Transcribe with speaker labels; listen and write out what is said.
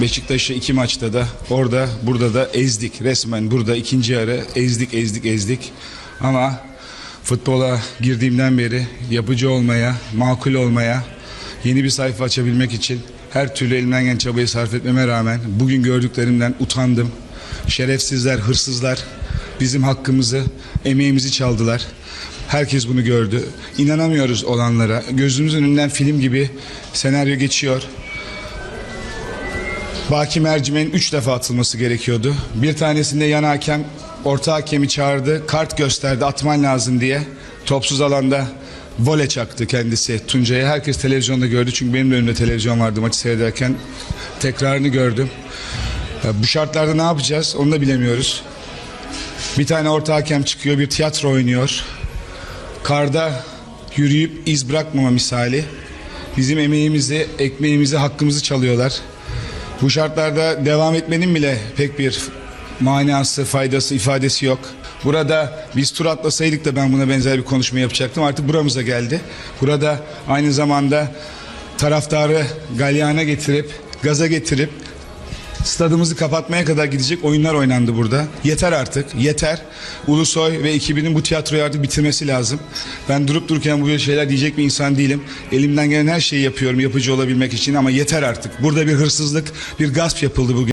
Speaker 1: Beşiktaş'ı iki maçta da orada burada da ezdik. Resmen burada ikinci yarı ezdik ezdik ezdik. Ama futbola girdiğimden beri yapıcı olmaya, makul olmaya, yeni bir sayfa açabilmek için her türlü elimden gelen çabayı sarf etmeme rağmen bugün gördüklerimden utandım. Şerefsizler, hırsızlar bizim hakkımızı, emeğimizi çaldılar. Herkes bunu gördü. İnanamıyoruz olanlara. Gözümüzün önünden film gibi senaryo geçiyor. Baki Mercimeğin 3 defa atılması gerekiyordu. Bir tanesinde yan hakem orta hakemi çağırdı. Kart gösterdi atman lazım diye. Topsuz alanda vole çaktı kendisi Tuncay'a. Herkes televizyonda gördü. Çünkü benim de önümde televizyon vardı maçı seyrederken. Tekrarını gördüm. Bu şartlarda ne yapacağız onu da bilemiyoruz. Bir tane orta hakem çıkıyor bir tiyatro oynuyor. Karda yürüyüp iz bırakmama misali. Bizim emeğimizi, ekmeğimizi, hakkımızı çalıyorlar. Bu şartlarda devam etmenin bile pek bir manası, faydası, ifadesi yok. Burada biz tur atlasaydık da ben buna benzer bir konuşma yapacaktım. Artık buramıza geldi. Burada aynı zamanda taraftarı galyana getirip, gaza getirip stadımızı kapatmaya kadar gidecek oyunlar oynandı burada. Yeter artık, yeter. Ulusoy ve ekibinin bu tiyatroyu artık bitirmesi lazım. Ben durup dururken bu şeyler diyecek bir insan değilim. Elimden gelen her şeyi yapıyorum yapıcı olabilmek için ama yeter artık. Burada bir hırsızlık, bir gasp yapıldı bugün.